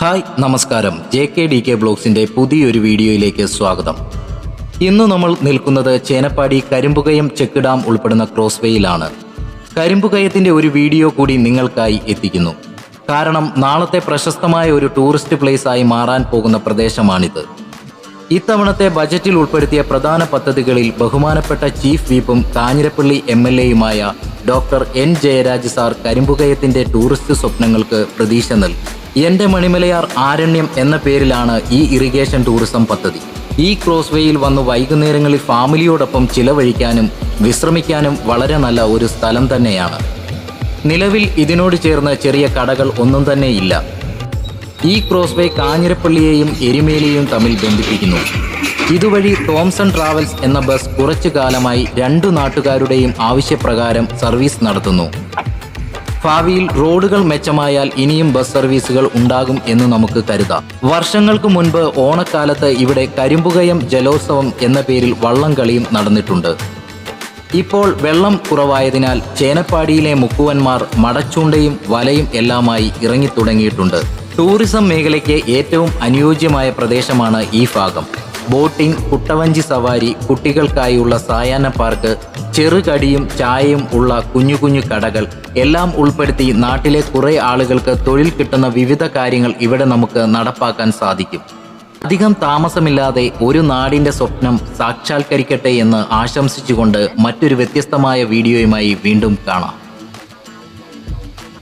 Hi നമസ്കാരം. J K D K ബ്ലോഗ്സിന്റെ പുതിയൊരു വീഡിയോയിലേക്ക് സ്വാഗതം. ഇന്ന് നമ്മൾ നിൽക്കുന്നത് ചേനപ്പാടി കരിമ്പുകയം ചെക്ക് ഡാം ഉൾപ്പെടുന്ന ക്രോസ്വേയിലാണ്. കരിമ്പുകയത്തിന്റെ ഒരു വീഡിയോ കൂടി നിങ്ങൾക്കായി എത്തിക്കുന്നു. കാരണം നാളത്തെ പ്രശസ്തമായ ഒരു ടൂറിസ്റ്റ് പ്ലേസ് ആയി മാറാൻ പോകുന്ന പ്രദേശമാണിത്. ഇത്തവണത്തെ ബജറ്റിൽ ഉൾപ്പെടുത്തിയ പ്രധാന പദ്ധതികളിൽ ബഹുമാനപ്പെട്ട ചീഫ് വീപ്പും കാഞ്ഞിരപ്പള്ളി എം എൽ എയുമായ ഡോക്ടർ എൻ ജയരാജ് സാർ കരിമ്പുകയത്തിന്റെ ടൂറിസ്റ്റ് സ്വപ്നങ്ങൾക്ക് പ്രതീക്ഷ നൽകി. എന്റെ മണിമലയാർ ആരണ്യം എന്ന പേരിലാണ് ഈ ഇറിഗേഷൻ ടൂറിസം പദ്ധതി. ഈ ക്രോസ് വേയിൽ വന്ന് വൈകുന്നേരങ്ങളിൽ ഫാമിലിയോടൊപ്പം ചിലവഴിക്കാനും വിശ്രമിക്കാനും വളരെ നല്ല ഒരു സ്ഥലം തന്നെയാണ്. നിലവിൽ ഇതിനോട് ചേർന്ന ചെറിയ കടകൾ ഒന്നും തന്നെ ഇല്ല. ഈ ക്രോസ് വേ കാഞ്ഞിരപ്പള്ളിയെയും എരുമേലിയെയും തമ്മിൽ ബന്ധിപ്പിക്കുന്നു. ഇതുവഴി തോംസൺ ട്രാവൽസ് എന്ന ബസ് കുറച്ചു കാലമായി രണ്ടു നാട്ടുകാരുടെയും ആവശ്യപ്രകാരം സർവീസ് നടത്തുന്നു. ഭാവിയിൽ റോഡുകൾ മെച്ചമായാൽ ഇനിയും ബസ് സർവീസുകൾ ഉണ്ടാകും എന്ന് നമുക്ക് കരുതാം. വർഷങ്ങൾക്ക് മുൻപ് ഓണക്കാലത്ത് ഇവിടെ കരിമ്പുകയം ജലോത്സവം എന്ന പേരിൽ വള്ളംകളിയും നടന്നിട്ടുണ്ട്. ഇപ്പോൾ വെള്ളം കുറവായതിനാൽ ചേനപ്പാടിയിലെ മുക്കുവന്മാർ മടച്ചൂണ്ടയും വലയും എല്ലാമായി ഇറങ്ങിത്തുടങ്ങിയിട്ടുണ്ട്. ടൂറിസം മേഖലയ്ക്ക് ഏറ്റവും അനുയോജ്യമായ പ്രദേശമാണ് ഈ ഭാഗം. ബോട്ടിംഗ് കുട്ടവഞ്ചി സവാരി കുട്ടികൾക്കായുള്ള സായാഹ്ന പാർക്ക് ചെറുകടിയും ചായയും ഉള്ള കുഞ്ഞു കുഞ്ഞു കടകൾ. എല്ലാം ഉൾപ്പെടുത്തി നാട്ടിലെ കുറേ ആളുകൾക്ക് തൊഴിൽ കിട്ടുന്ന വിവിധ കാര്യങ്ങൾ ഇവിടെ നമുക്ക് നടപ്പാക്കാൻ സാധിക്കും. അധികം താമസമില്ലാതെ ഒരു നാടിന്റെ സ്വപ്നം സാക്ഷാത്കരിക്കട്ടെ എന്ന് ആശംസിച്ചുകൊണ്ട് മറ്റൊരു വ്യത്യസ്തമായ വീഡിയോയുമായി വീണ്ടും കാണാം.